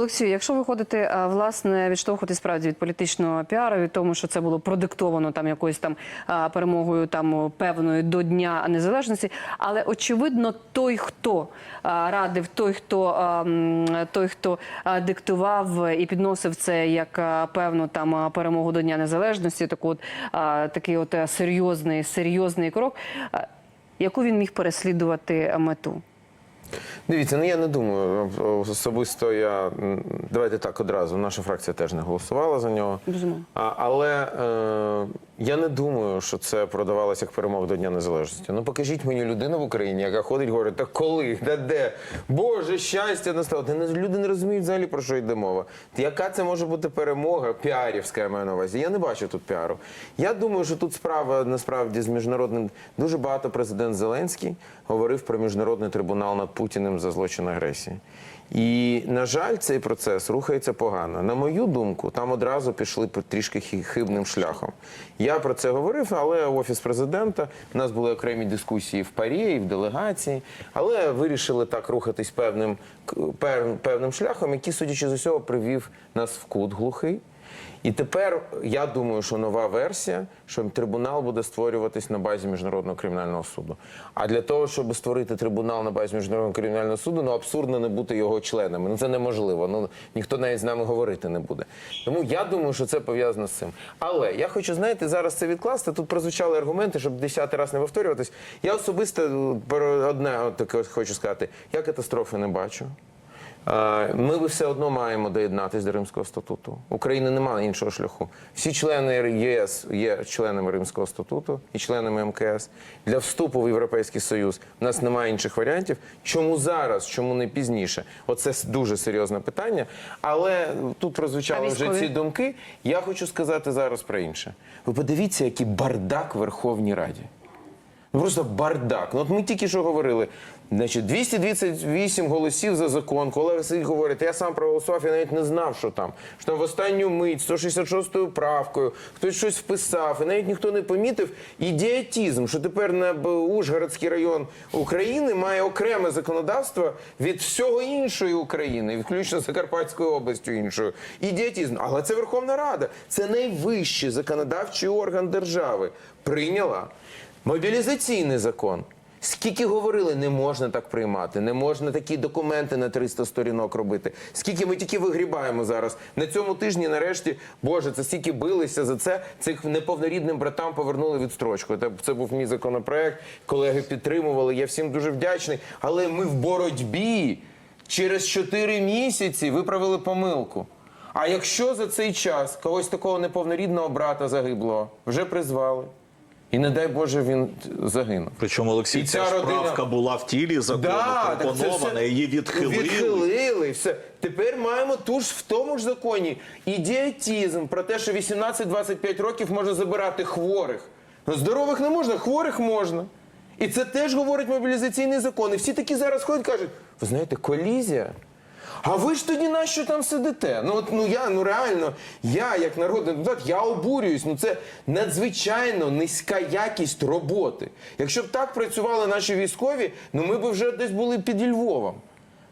Олексію, якщо виходити власне відштовхувати справді від політичного піару, від тому, що це було продиктовано там якоюсь там перемогою там певною до Дня Незалежності, але очевидно, той, хто радив, той, хто той, хто диктував і підносив це як певну там перемогу до Дня Незалежності, таку от такий от серйозний серйозний крок. Яку він міг переслідувати мету? Дивіться, ну я не думаю. Особисто я давайте так одразу. Наша фракція теж не голосувала за нього. Безумовно. А, але е, я не думаю, що це продавалося як перемога до Дня Незалежності. Ну покажіть мені людину в Україні, яка ходить говорить, та коли, де де? Боже, щастя настало. Та люди не розуміють взагалі про що йде мова. Яка це може бути перемога? Піарівська я маю на увазі. Я не бачу тут піару. Я думаю, що тут справа насправді з міжнародним дуже багато президент Зеленський говорив про міжнародний трибунал над Путіним за злочин агресії. І, на жаль, цей процес рухається погано. На мою думку, там одразу пішли трішки хи- хибним шляхом. Я про це говорив, але офіс президента у нас були окремі дискусії в парі і в делегації, але вирішили так рухатись певним певним шляхом, який, судячи з усього, привів нас в кут глухий. І тепер я думаю, що нова версія, що трибунал буде створюватись на базі міжнародного кримінального суду. А для того, щоб створити трибунал на базі міжнародного кримінального суду, ну абсурдно не бути його членами. Ну це неможливо. Ну ніхто навіть з нами говорити не буде. Тому я думаю, що це пов'язано з цим. Але я хочу знаєте, зараз це відкласти. Тут прозвучали аргументи, щоб десятий раз не повторюватись. Я особисто е, про одне таке хочу сказати: я катастрофи не бачу. Ми все одно маємо доєднатися до Римського статуту. України немає іншого шляху. Всі члени ЄС є членами Римського статуту і членами МКС. Для вступу в Європейський Союз у нас немає інших варіантів. Чому зараз, чому не пізніше? Оце дуже серйозне питання. Але тут прозвучали вже ці думки. Я хочу сказати зараз про інше. Ви подивіться, який бардак в Верховній Раді. Ну просто бардак. Ну от ми тільки що говорили. Значить, 228 голосів за закон. Колега сидить говорить, я сам проголосував, я навіть не знав, що там. Що там в останню мить 166 правкою хтось щось вписав, і навіть ніхто не помітив ідіотізм, що тепер на Ужгородський район України має окреме законодавство від всього іншої України, включно Закарпатською областю іншою. Ідіотізм. Але це Верховна Рада. Це найвищий законодавчий орган держави. Прийняла. Мобілізаційний закон. Скільки говорили, не можна так приймати, не можна такі документи на 300 сторінок робити. Скільки ми тільки вигрібаємо зараз на цьому тижні. Нарешті, боже, це стільки билися за це. Цих неповнорідним братам повернули відстрочку. Це, це був мій законопроект. Колеги підтримували. Я всім дуже вдячний. Але ми в боротьбі через 4 місяці виправили помилку. А якщо за цей час когось такого неповнорідного брата загиблого вже призвали, і не дай Боже він загинув. Причому Олексій, І ця ця родина- правка була в тілі закону, це пропонована, все її відхилили. Відхилили, все. Тепер маємо ту ж в тому ж законі ідіотізм про те, що 18-25 років можна забирати хворих. Ну, здорових не можна, хворих можна. І це теж говорить мобілізаційний закон. І всі такі зараз ходять кажуть: ви знаєте, колізія. А ви ж тоді на що там сидите? Ну от ну я ну реально, я як народний депутат, я обурююсь. Ну це надзвичайно низька якість роботи. Якщо б так працювали наші військові, ну ми б вже десь були під Львовом.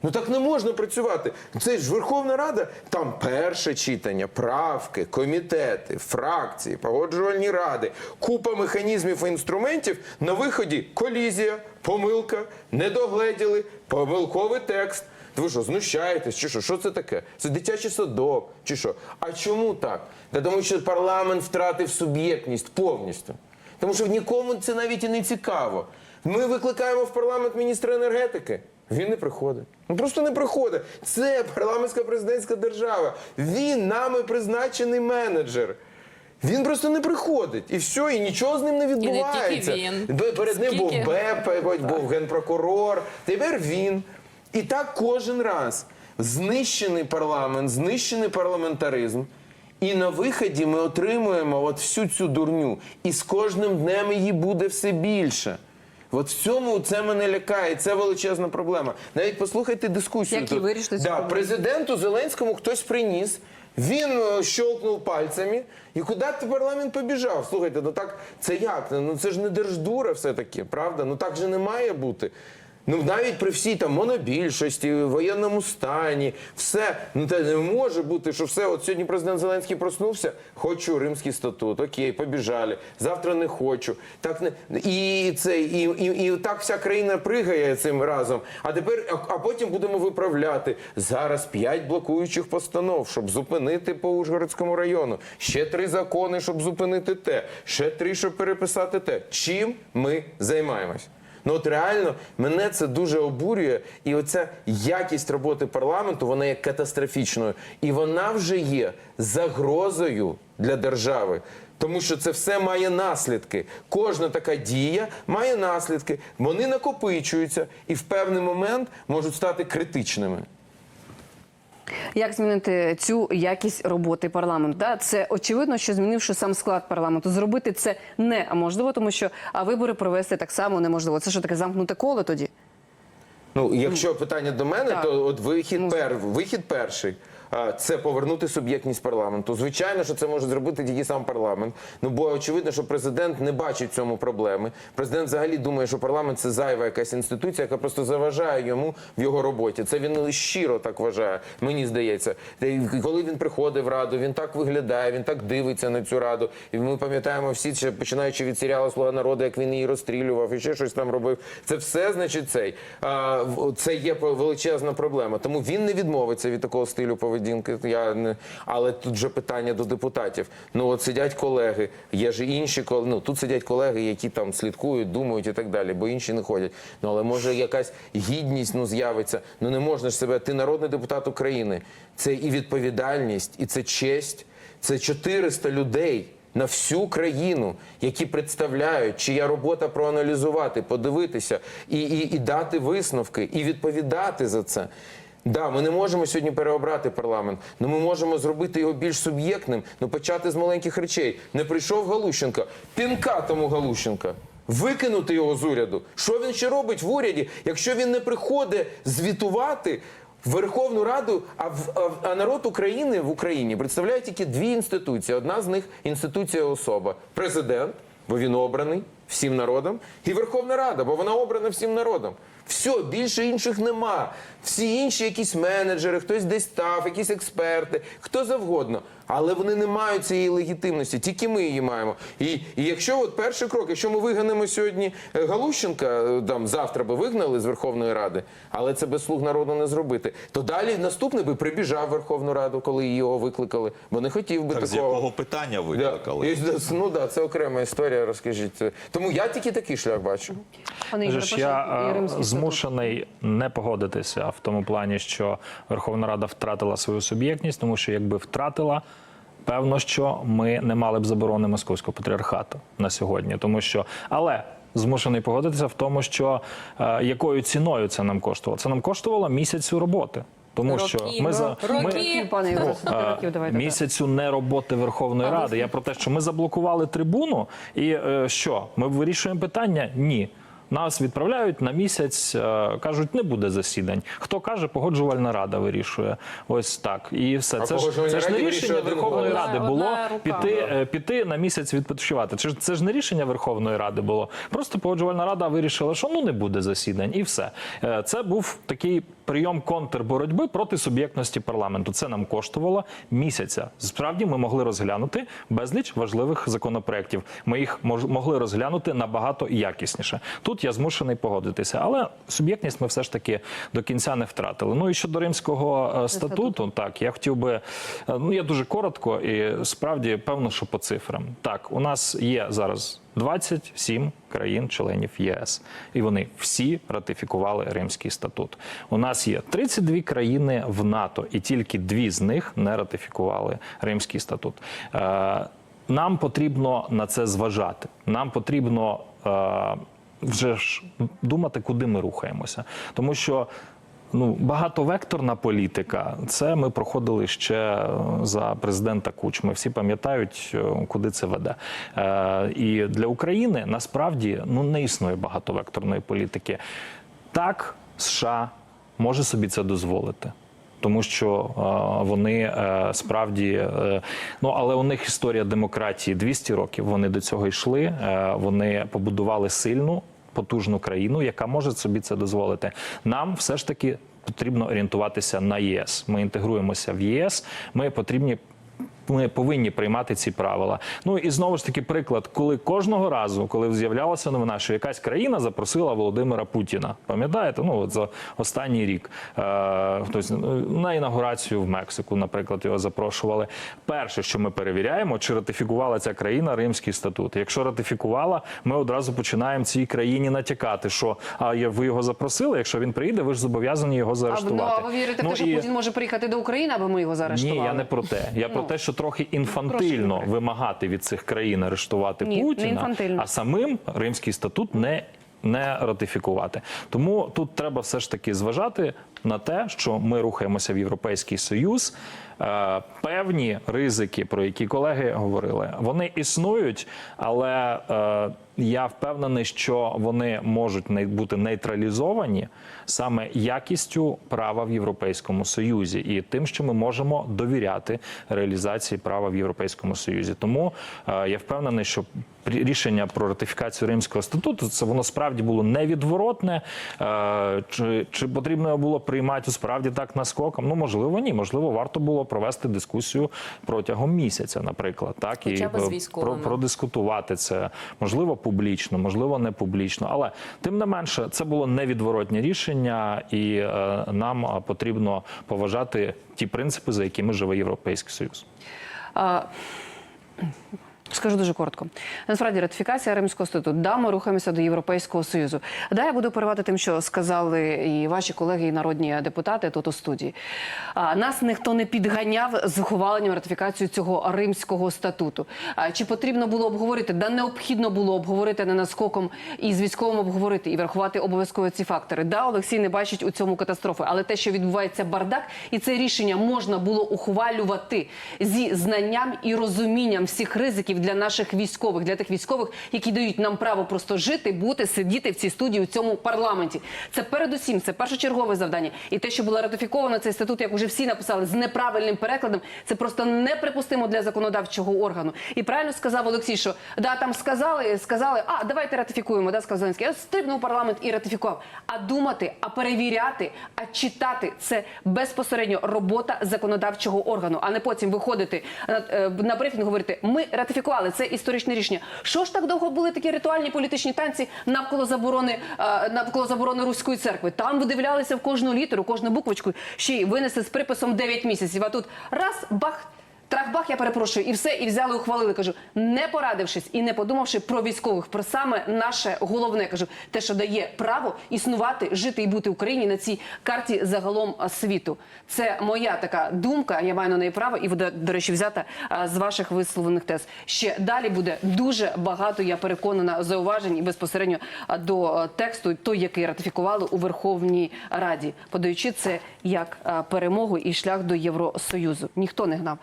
Ну так не можна працювати. Це ж Верховна Рада, там перше читання, правки, комітети, фракції, погоджувальні ради, купа механізмів і інструментів. На виході колізія, помилка, недогледіли, помилковий текст. Та Ви що, знущаєтесь? Чи що? Що це таке? Це дитячий садок, чи що? А чому так? Та тому що парламент втратив суб'єктність повністю. Тому що нікому це навіть і не цікаво. Ми викликаємо в парламент міністра енергетики. Він не приходить. Ну просто не приходить. Це парламентська президентська держава. Він нами призначений менеджер. Він просто не приходить. І все, і нічого з ним не відбувається. тільки він. Перед ним був БЕП, був генпрокурор. Тепер він. І так кожен раз. Знищений парламент, знищений парламентаризм. І на виході ми отримуємо от всю цю дурню. І з кожним днем її буде все більше. От в цьому це мене лякає, це величезна проблема. Навіть послухайте дискусію. Як тут. вирішити да. Президенту Зеленському хтось приніс. Він е, щелкнув пальцями, і куди ти парламент побіжав? Слухайте, ну так це як? Ну це ж не держдура все-таки, правда? Ну так же не має бути. Ну навіть при всій там монобільшості, воєнному стані, все ну та не може бути, що все. От сьогодні президент Зеленський проснувся. Хочу римський статут. Окей, побіжали. Завтра не хочу. Так не і це, і, і, і так вся країна пригає цим разом. А тепер, а, а потім будемо виправляти. Зараз п'ять блокуючих постанов, щоб зупинити по Ужгородському району. Ще три закони, щоб зупинити те. Ще три, щоб переписати те. Чим ми займаємось? Ну от реально мене це дуже обурює, і оця якість роботи парламенту вона є катастрофічною, і вона вже є загрозою для держави. Тому що це все має наслідки. Кожна така дія має наслідки. Вони накопичуються і в певний момент можуть стати критичними. Як змінити цю якість роботи парламенту? Да? Це очевидно, що змінивши сам склад парламенту, зробити це не можливо, тому що а вибори провести так само неможливо. Це що таке замкнуте коло тоді? Ну, якщо питання до мене, Так. то от вихід, пер, вихід перший. Це повернути суб'єктність парламенту. Звичайно, що це може зробити тільки сам парламент. Ну бо очевидно, що президент не бачить цьому проблеми. Президент взагалі думає, що парламент це зайва якась інституція, яка просто заважає йому в його роботі. Це він щиро так вважає. Мені здається, коли він приходить в раду, він так виглядає, він так дивиться на цю раду. І ми пам'ятаємо всі, ще починаючи від серіалу Слуга народу, як він її розстрілював і ще щось там робив. Це все, значить, цей а, це є величезна проблема. Тому він не відмовиться від такого стилю поведінки. Я не але тут вже питання до депутатів. Ну от сидять колеги, є ж інші кол- Ну тут сидять колеги, які там слідкують, думають і так далі, бо інші не ходять. Ну але може якась гідність ну з'явиться. Ну не можна ж себе. Ти народний депутат України. Це і відповідальність, і це честь. Це 400 людей на всю країну, які представляють, чия робота проаналізувати, подивитися і, і, і дати висновки, і відповідати за це. Да, ми не можемо сьогодні переобрати парламент, але ми можемо зробити його більш суб'єктним, ну почати з маленьких речей. Не прийшов Галущенко, пінка тому Галущенка. Викинути його з уряду. Що він ще робить в уряді, якщо він не приходить звітувати в Верховну Раду, а, а, а народ України в Україні представляє тільки дві інституції. Одна з них інституція особа президент, бо він обраний всім народом, і Верховна Рада, бо вона обрана всім народом. Все, більше інших нема. Всі інші якісь менеджери, хтось десь став, якісь експерти, хто завгодно. Але вони не мають цієї легітимності, тільки ми її маємо. І, і якщо от перший крок, якщо ми виганемо сьогодні е, Галущенка, е, там завтра би вигнали з Верховної Ради, але це без слуг народу не зробити, то далі наступний би прибіжав в Верховну Раду, коли його викликали, бо не хотів би Так, з такого. якого питання Да. викликали? І, ну да, це окрема історія. Розкажіть. Тому я тільки такий шлях бачу. Пане Ігоре, ж я е, змушений не погодитися в тому плані, що Верховна Рада втратила свою суб'єктність, тому що якби втратила. Певно, що ми не мали б заборони московського патріархату на сьогодні, тому що але змушений погодитися в тому, що е, якою ціною це нам коштувало. Це нам коштувало місяцю роботи, тому що ми за ми, Років, пане років місяцю не роботи Верховної Ради. Я про те, що ми заблокували трибуну, і е, що ми вирішуємо питання? Ні. Нас відправляють на місяць, е, кажуть, не буде засідань. Хто каже, погоджувальна рада вирішує. Ось так. І все. А Це ж, це ж не рішення Верховної. Ради Одна- було рука. піти, да. піти на місяць відпочивати. Це ж це ж не рішення Верховної Ради було. Просто погоджувальна рада вирішила, що ну не буде засідань, і все. Е, Це був такий прийом контрборотьби проти суб'єктності парламенту. Це нам коштувало місяця. Справді ми могли розглянути безліч важливих законопроєктів. Ми їх могли розглянути набагато якісніше. Тут я змушений погодитися, але суб'єктність ми все ж таки до кінця не втратили. Ну і щодо римського е, статуту, так я хотів би. е, Ну я дуже коротко і справді певно, що по цифрам. Так, у нас є зараз 27 країн-членів ЄС, і вони всі ратифікували Римський статут. У нас є 32 країни в НАТО, і тільки дві з них не ратифікували Римський статут. Е, Нам потрібно на це зважати. Нам потрібно е, вже ж думати, куди ми рухаємося, тому що. Ну, багатовекторна політика. Це ми проходили ще е, за президента Кучми. Всі пам'ятають, е, куди це веде. Е, і для України насправді ну не існує багатовекторної політики. Так, США може собі це дозволити. Тому що е, вони справді ну але у них історія демократії 200 років. Вони до цього йшли. Вони побудували сильну потужну країну, яка може собі це дозволити. Нам все ж таки потрібно орієнтуватися на ЄС. Ми інтегруємося в ЄС. Ми потрібні. Ми повинні приймати ці правила. Ну і знову ж таки, приклад, коли кожного разу, коли з'являлася новина, що якась країна запросила Володимира Путіна, пам'ятаєте? Ну от за останній рік е, хтось е, на інаугурацію в Мексику, наприклад, його запрошували. Перше, що ми перевіряємо, чи ратифікувала ця країна Римський статут. Якщо ратифікувала, ми одразу починаємо цій країні натякати, що а ви його запросили. Якщо він приїде, ви ж зобов'язані його А, ну, а ви вірите в Ну, те, що і- Путін може приїхати до України, аби ми його заарештували? ні, я не про те. Я про Ну. те, що трохи інфантильно Трошки. вимагати від цих країн арештувати Ні, Путіна, інфантильно. а самим Римський статут не. Не ратифікувати, тому тут треба все ж таки зважати на те, що ми рухаємося в Європейський Союз. Е, певні ризики, про які колеги говорили, вони існують, але е, я впевнений, що вони можуть бути нейтралізовані саме якістю права в Європейському Союзі і тим, що ми можемо довіряти реалізації права в Європейському Союзі. Тому е, я впевнений, що рішення про ратифікацію Римського статуту це воно справді було невідворотне. Чи, чи потрібно було приймати справді так наскоком? Ну можливо, ні. Можливо, варто було провести дискусію протягом місяця, наприклад, так Хоча військовими. про, продискутувати це можливо публічно, можливо, не публічно. Але тим не менше, це було невідворотнє рішення, і е, нам е, потрібно поважати ті принципи, за якими живе Європейський Союз. А, Скажу дуже коротко. Насправді ратифікація Римського статуту. Да, ми рухаємося до Європейського союзу. Да, я буду перевати тим, що сказали і ваші колеги, і народні депутати тут у студії. А, нас ніхто не підганяв з ухваленням ратифікацію цього Римського статуту. А, чи потрібно було обговорити? Да, необхідно було обговорити не наскоком і з військовим обговорити і врахувати обов'язково ці фактори. Да, Олексій не бачить у цьому катастрофи, але те, що відбувається бардак, і це рішення можна було ухвалювати зі знанням і розумінням всіх ризиків для наших військових, для тих військових, які дають нам право просто жити, бути, сидіти в цій студії у цьому парламенті. Це передусім, це першочергове завдання. І те, що було ратифіковано цей статут, як уже всі написали, з неправильним перекладом, це просто неприпустимо для законодавчого органу. І правильно сказав Олексій, що да там сказали, сказали, а давайте ратифікуємо. Да, сказав Зеленський. Я стрибнув парламент і ратифікував. А думати, а перевіряти, а читати це безпосередньо робота законодавчого органу, а не потім виходити на, е, брифінг говорити, ми ратифікували це історичне рішення. Що ж так довго були такі ритуальні політичні танці навколо заборони е, навколо заборони руської церкви? Там видивлялися в кожну літеру, кожну буквочку, ще й винесли з приписом 9 місяців. А тут раз бах. Трахбах, я перепрошую, і все, і взяли, ухвалили. Кажу, не порадившись і не подумавши про військових, про саме наше головне кажу, те, що дає право існувати, жити і бути в Україні на цій карті загалом світу. Це моя така думка. Я маю на неї право, і буде, до речі, взята з ваших висловлених тез. Ще далі буде дуже багато. Я переконана зауважень і безпосередньо до тексту, той, який ратифікували у Верховній Раді, подаючи це як перемогу і шлях до Євросоюзу. Ніхто не гнав.